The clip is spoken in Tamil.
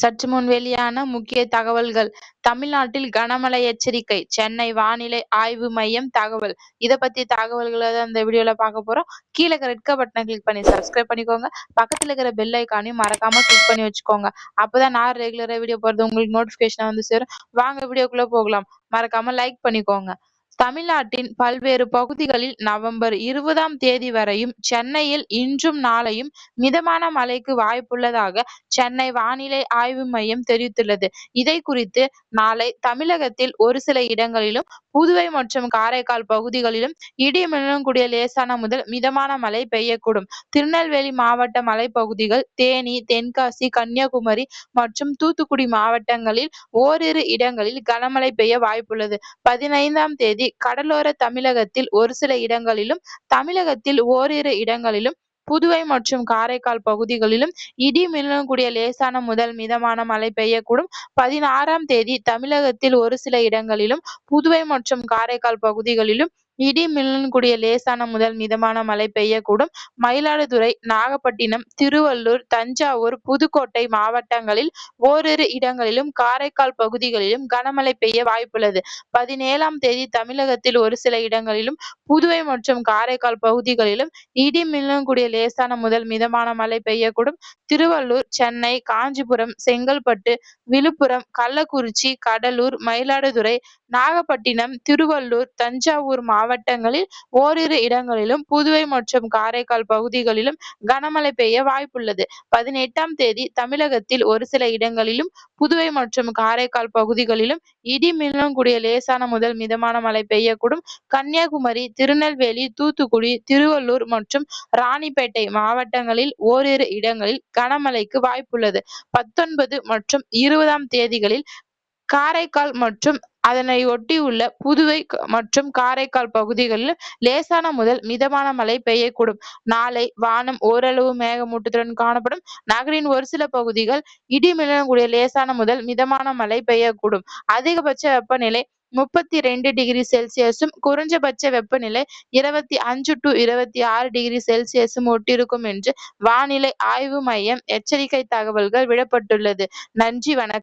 சற்று முன் வெளியான முக்கிய தகவல்கள். தமிழ்நாட்டில் கனமழை எச்சரிக்கை. சென்னை வானிலை ஆய்வு மையம் தகவல். இதை பத்தி தகவல்களை தான் இந்த வீடியோல பார்க்க போறோம். கீழே ரெட் பட்டனை கிளிக் பண்ணி சப்ஸ்கிரைப் பண்ணிக்கோங்க. பக்கத்துல இருக்கிற பெல் ஐக்கானையும் மறக்காம கிளிக் பண்ணி வச்சுக்கோங்க. அப்பதான் நான் ரெகுலரா வீடியோ போறது உங்களுக்கு நோட்டிபிகேஷன் வந்து சேரும். வாங்க வீடியோக்குள்ள போகலாம். மறக்காம லைக் பண்ணிக்கோங்க. தமிழ்நாட்டின் பல்வேறு பகுதிகளில் நவம்பர் இருபதாம் தேதி வரையும் சென்னையில் இன்றும் நாளையும் மிதமான மழைக்கு வாய்ப்புள்ளதாக சென்னை வானிலை ஆய்வு மையம் தெரிவித்துள்ளது. இதை குறித்து நாளை தமிழகத்தில் ஒரு சில இடங்களிலும் புதுவை மற்றும் காரைக்கால் பகுதிகளிலும் இடி மின்னலுடன் கூடிய லேசான முதல் மிதமான மழை பெய்யக்கூடும். திருநெல்வேலி மாவட்ட மலைப்பகுதிகள் தேனி தென்காசி கன்னியாகுமரி மற்றும் தூத்துக்குடி மாவட்டங்களில் ஓரிரு இடங்களில் கனமழை பெய்ய வாய்ப்புள்ளது. பதினைந்தாம் தேதி கடலோர தமிழகத்தில் ஒரு சில இடங்களிலும் தமிழகத்தில் ஓரிரு இடங்களிலும் புதுவை மற்றும் காரைக்கால் பகுதிகளிலும் இடி மின்னலுடன் கூடிய லேசான முதல் மிதமான மழை பெய்யக்கூடும். பதினாறாம் தேதி தமிழகத்தில் ஒரு சில இடங்களிலும் புதுவை மற்றும் காரைக்கால் பகுதிகளிலும் இடி மின்னலுடன் கூடிய லேசான முதல் மிதமான மழை பெய்யக்கூடும். மயிலாடுதுறை நாகப்பட்டினம் திருவள்ளூர் தஞ்சாவூர் புதுக்கோட்டை மாவட்டங்களில் ஓரிரு இடங்களிலும் காரைக்கால் பகுதிகளிலும் கனமழை பெய்ய வாய்ப்புள்ளது. பதினேழாம் தேதி தமிழகத்தில் ஒரு சில இடங்களிலும் புதுவை மற்றும் காரைக்கால் பகுதிகளிலும் இடி மின்னலுடன் கூடிய லேசான முதல் மிதமான மழை பெய்யக்கூடும். திருவள்ளூர் சென்னை காஞ்சிபுரம் செங்கல்பட்டு விழுப்புரம் கள்ளக்குறிச்சி கடலூர் மயிலாடுதுறை நாகப்பட்டினம் திருவள்ளூர் தஞ்சாவூர் மாவட்டங்களில் ஓரிரு இடங்களிலும் புதுவை மற்றும் காரைக்கால் பகுதிகளிலும் கனமழை பெய்ய வாய்ப்புள்ளது. பதினெட்டாம் தேதி தமிழகத்தில் ஒரு சில இடங்களிலும் புதுவை மற்றும் காரைக்கால் பகுதிகளிலும் இடி மின்னலுடன் கூடிய லேசான முதல் மிதமான மழை பெய்யக்கூடும். கன்னியாகுமரி திருநெல்வேலி தூத்துக்குடி திருவள்ளூர் மற்றும் ராணிப்பேட்டை மாவட்டங்களில் ஓரிரு இடங்களில் கனமழைக்கு வாய்ப்புள்ளது. பத்தொன்பது மற்றும் இருபதாம் தேதிகளில் காரைக்கால் மற்றும் அதனை ஒட்டியுள்ள புதுவை மற்றும் காரைக்கால் பகுதிகளில் லேசான முதல் மிதமான மழை பெய்யக்கூடும். நாளை வானம் ஓரளவு மேகமூட்டத்துடன் காணப்படும். நகரின் ஒரு சில பகுதிகள் இடி மின்னலுடன் லேசான முதல் மிதமான மழை பெய்யக்கூடும். அதிகபட்ச வெப்பநிலை முப்பத்தி ரெண்டு டிகிரி செல்சியஸும் குறைஞ்சபட்ச வெப்பநிலை இருபத்தி அஞ்சு டு இருபத்தி ஆறு டிகிரி செல்சியஸும் ஒட்டிருக்கும் என்று வானிலை ஆய்வு மையம் எச்சரிக்கை தகவல்கள் விடப்பட்டுள்ளது. நன்றி வணக்கம்.